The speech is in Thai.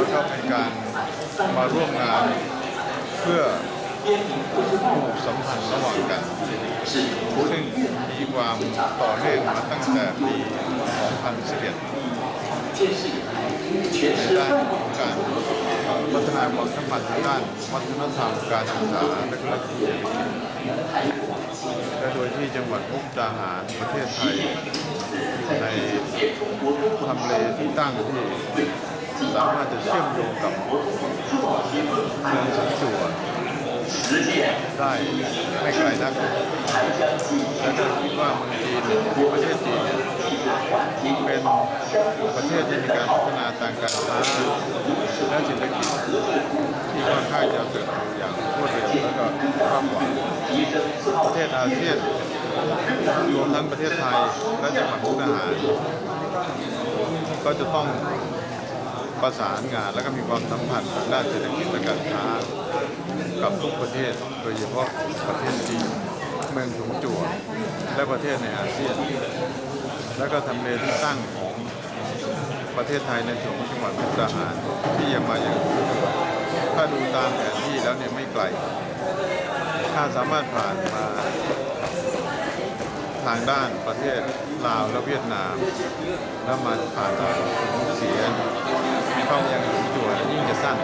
แล้วก็เป็นการมาร่วมงานเพื่อผูกสัมพันธ์ระหว่างกันซึ่งมีความต่อเนื่องมาตั้งแต่ปี 2011ในด้านของการพัฒนาความสัมพันธ์ทางด้านวัฒนธรรมการศึกษาและก็เรื่องเศรษฐกิจและโดยที่จังหวัดมุกดาหารประเทศไทยในทำเลที่ตั้งที่ สามารถจะเชื่อมโยงกับเมืองสันจัวได้ไม่ไกลนักและก็คิดว่าเมืองจีนประเทศจีนเนี่ยเป็นประเทศที่มีการพัฒนาทางการค้าและเศรษฐกิจที่ค่อนข้างจะเติบโตอย่างรวดเร็วและก็กว้างขวางประเทศอาเซียนรวมทั้งประเทศไทยและจังหวัดมุกดาหารก็จะต้อง ประสานงานและก็มีความสัมพันธ์ทางด้านเศรษฐกิจและการค้ากับทุกประเทศ โดยเฉพาะประเทศจีนเมืองถุงจั่วและประเทศในอาเซียน และก็ทำเลที่ตั้งของประเทศไทยในส่วนของจังหวัดมุกดาหารที่ยังมาอย่างถ้าดูตามแผนที่แล้วเนี่ยไม่ไกล ถ้าสามารถผ่านมาทางด้านประเทศลาวและเวียดนาม แล้วมาผ่านทางถุงเสีย นเข้ายังถุงจั่ยิ่งจะสั้น